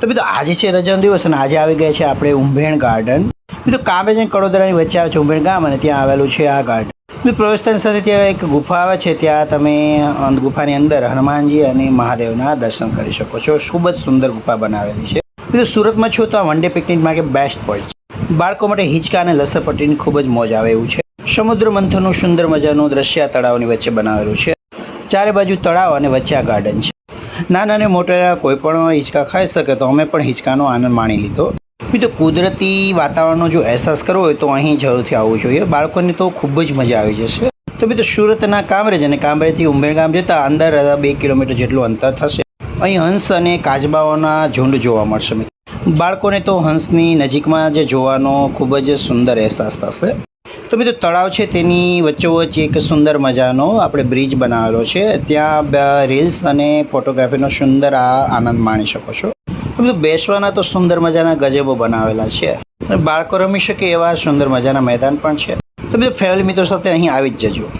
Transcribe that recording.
તો બીજું આજે છે રજાનો દિવસ અને આજે આવી ગયા છે આપણે ઉંભેણ ગાર્ડન બીજું કામેજ અને કડોદરાની વચ્ચે આવે છે ઉંભેણ ગામ અને ત્યાં આવેલું છે આ ગાર્ડન પ્રવેશતાની સાથે ત્યાં એક ગુફા આવે છે, ત્યાં તમે ગુફાની અંદર હનુમાનજી અને મહાદેવના દર્શન કરી શકો છો. ખૂબ જ સુંદર ગુફા બનાવેલી છે. બીજું સુરતમાં છો તો આ વન ડે પિકનિક માટે બેસ્ટ પોઈન્ટ છે. બાળકો માટે હિંચકા અને લસરપટ્ટીની ખૂબ જ મોજ આવે એવું છે. સમુદ્ર મંથનનું સુંદર મજાનું દ્રશ્ય આ તળાવની વચ્ચે બનાવેલું છે. ચારે બાજુ તળાવ અને વચ્ચે આ ગાર્ડન છે. નાના અને મોટા કોઈ પણ હિંચકા ખાઈ શકે તો અમે પણ હિંચકાનો આનંદ માણી લીધો. મિત્રો, કુદરતી વાતાવરણનો જો અહેસાસ કરવો હોય તો અહીં જરૂરથી આવવું જોઈએ. બાળકોને તો ખૂબ જ મજા આવી જશે. તો મિત્રો, સુરતના કામરેજ અને કામરેજથી ઉંબેર ગામ જતાં અંદર બે કિલોમીટર જેટલું અંતર થશે. અહીં હંસ અને કાચબાઓના ઝુંડ જોવા મળશે બાળકોને તો હંસની નજીકમાં જે જોવાનો ખૂબ જ સુંદર અહેસાસ થશે. તો મિત્રો, તળાવ છે તેની વચ્ચોવચ્ચ એક સુંદર મજાનો આપણે બ્રિજ બનાવેલો છે. ત્યાં રીલ્સ અને ફોટોગ્રાફીનો સુંદર આ આનંદ માણી શકો છો. તો બેસવાના તો સુંદર મજાના ગજબો બનાવેલા છે. બાળકો રમી શકે એવા સુંદર મજાના મેદાન પણ છે. તો બીજું ફેમિલી મિત્રો સાથે અહીં આવી જ જજો.